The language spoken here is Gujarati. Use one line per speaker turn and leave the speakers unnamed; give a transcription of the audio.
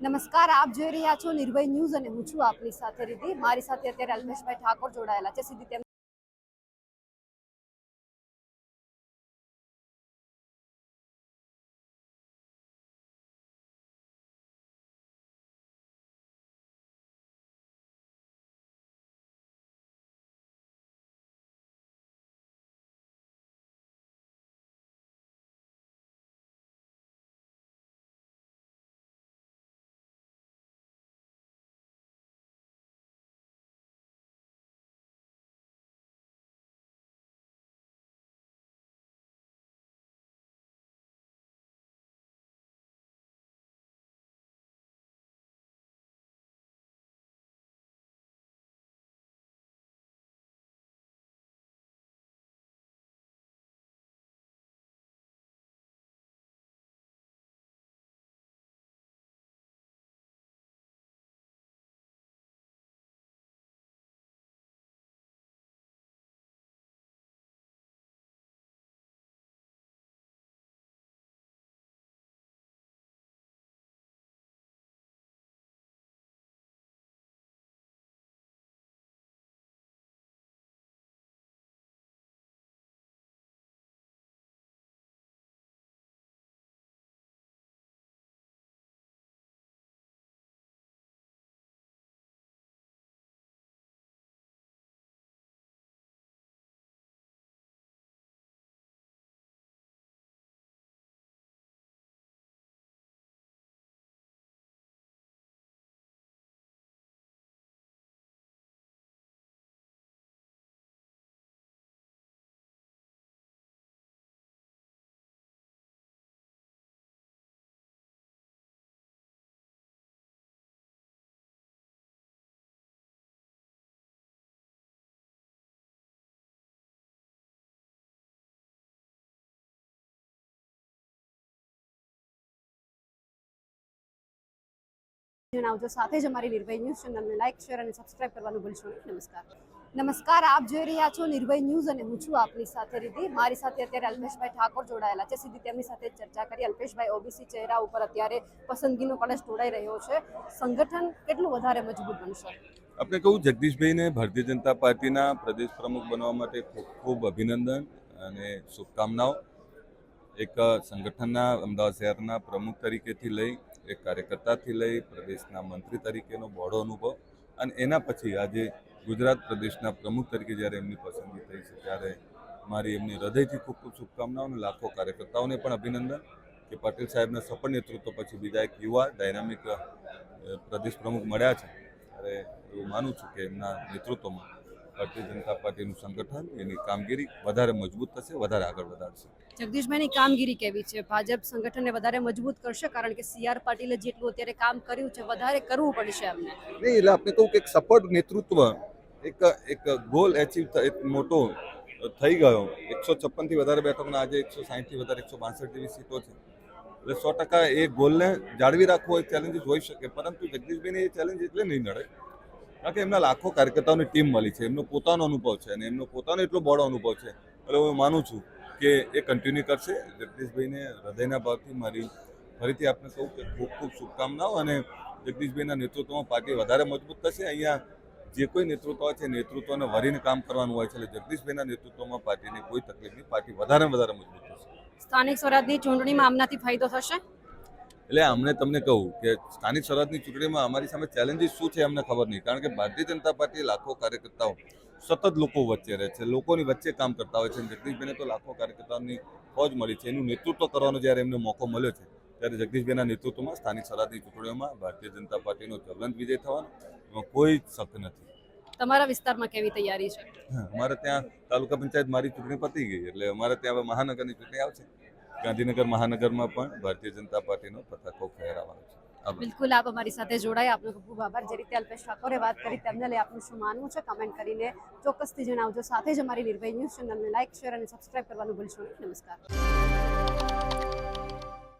નમસ્કાર, આપ જોઈ રહ્યા છો નિર્ભય ન્યૂઝ અને હું છું આપની સાથે રીધી મારી સાથે અત્યારે અલ્પેશભાઈ ઠાકોર જોડાયેલા છે. સીધી જણાવજો સાથે જ અમારી નિર્ભય ન્યૂઝ ચેનલને લાઇક શેર અને સબસ્ક્રાઇબ કરવાનું ભૂલશો નહીં. નમસ્કાર. નમસ્કાર, આપ જોઈ રહ્યા છો નિર્ભય ન્યૂઝ અને હું છું આપની સાથે રીધી મારી સાથે અત્યારે અલ્પેશભાઈ ઠાકોર જોડાયેલા છે. સીધી તેમની સાથે ચર્ચા કરી. અલ્પેશભાઈ, ઓબીસી ચહેરા ઉપર અત્યારે પસંદગીનો કળશ જોડાઈ રહ્યો છે. સંગઠન કેટલું વધારે મજબૂત બનશે?
આપણે કહું, જગદીશભાઈને ભારતીય જનતા પાર્ટીના પ્રદેશ પ્રમુખ બનવા માટે ખૂબ ખૂબ અભિનંદન અને શુભકામનાઓ. એક સંગઠનના અમદાવાદ શહેરના પ્રમુખ તરીકેથી લઈ, એક કાર્યકર્તાથી લઈ, પ્રદેશના મંત્રી તરીકેનો બહોળો અનુભવ અને એના પછી આજે ગુજરાત પ્રદેશના પ્રમુખ તરીકે જ્યારે એમની પસંદગી થઈ છે, ત્યારે મારી એમની હૃદયથી ખૂબ ખૂબ શુભકામનાઓ અને લાખો કાર્યકર્તાઓને પણ અભિનંદન કે પટેલ સાહેબના સફળ નેતૃત્વ પછી બીજા એક યુવા ડાયનામિક પ્રદેશ પ્રમુખ મળ્યા છે. ત્યારે એવું માનું છું કે એમના નેતૃત્વમાં ભારતીય જનતા પાર્ટીનું સંગઠન એની કામગીરી વધારે મજબૂત થશે વધારે આગળ વધારશે.
જગદીશભાઈની કામગીરી કેવી છે? ભાજપ સંગઠનને વધારે મજબૂત કરશે કારણ કે સી આર પાટીલે જેટલું અત્યારે કામ કર્યું છે વધારે કરવું પડશે એમને.
નહીં એટલે આપણે કહું કે એક સપોર્ટ નેતૃત્વ એક એક ગોલ એચીવ એક મોટો થઈ ગયો. એકસો છપ્પનથી વધારે બેઠકના આજે એકસો સાહીઠથી વધારે એકસો બાસઠ જેવી સીટો છે. એટલે સો ટકા એ ગોલને જાળવી રાખવો એ ચેલેન્જીસ હોઈ શકે પરંતુ જગદીશભાઈને એ ચેલેન્જ એટલે નહીં નડે. કારણ કે એમના લાખો કાર્યકર્તાઓની ટીમ મળી છે, એમનો પોતાનો અનુભવ છે અને એમનો પોતાનો એટલો બળો અનુભવ છે. એટલે હું માનું છું કે એ કન્ટિન્યુ કરશે. જગદીશભાઈને હૃદયના ભાવથી મારી ફરીથી આપને કહું કે ખૂબ ખૂબ શુભકામનાઓ અને જગદીશભાઈના નેતૃત્વમાં પાર્ટી વધારે મજબૂત થશે. અહીંયા જે કોઈ નેતૃત્વ છે નેતૃત્વને વરીને કામ કરવાનું હોય છે એટલે જગદીશભાઈના નેતૃત્વમાં પાર્ટીને કોઈ તકલીફ નહીં, પાર્ટી વધારે વધારે મજબૂત થશે.
સ્થાનિક સ્વરાજની ચૂંટણીમાં આમનાથી ફાયદો થશે?
એટલે અમને તમને કહું કે સ્થાનિક સ્વરાજની ચૂંટણીમાં અમારી સામે ચેલેન્જીસ શું છે અમને ખબર નહીં. કારણ કે ભારતીય જનતા પાર્ટી લાખો કાર્યકર્તાઓ સતત લોકો વચ્ચે રહે છે લોકોની વચ્ચે કામ કરતા હોય છે. જગદીશભાઈને તો લાખો કાર્યકર્તાઓની ફોજ મળી છે. એનું નેતૃત્વ કરવાનો જ્યારે એમને મોકો મળ્યો છે ત્યારે જગદીશભાઈના નેતૃત્વમાં સ્થાનિક સ્વરાજની ચૂંટણીઓમાં ભારતીય જનતા પાર્ટીનો જ્વલંત વિજય થવાનો એમાં કોઈ શક નથી.
તમારા વિસ્તારમાં કેવી તૈયારી છે?
અમારે ત્યાં તાલુકા પંચાયત મારી ચૂંટણી પતી ગઈ એટલે અમારે ત્યાં હવે મહાનગરની ચૂંટણી આવશે. ગાંધીનગર મહાનગરમાં પણ ભારતીય જનતા પાર્ટીનો પતાકો ફહેરાવાનો છે.
બિલકુલ, આપ અમારી સાથે જોડાયા. આપનો ખૂબ આભાર. જે રીતે અલ્પેશ ઠાકોરે વાત કરી, તેમને લઈ આપનું શું માનવું છે? કમેન્ટ કરીને ચોક્કસથી જણાવજો. સાથે જ અમારી નિર્ભય ન્યૂઝ ચેનલને લાઇક શેર અને સબસ્ક્રાઇબ કરવાનું ભૂલશો નહીં. નમસ્કાર.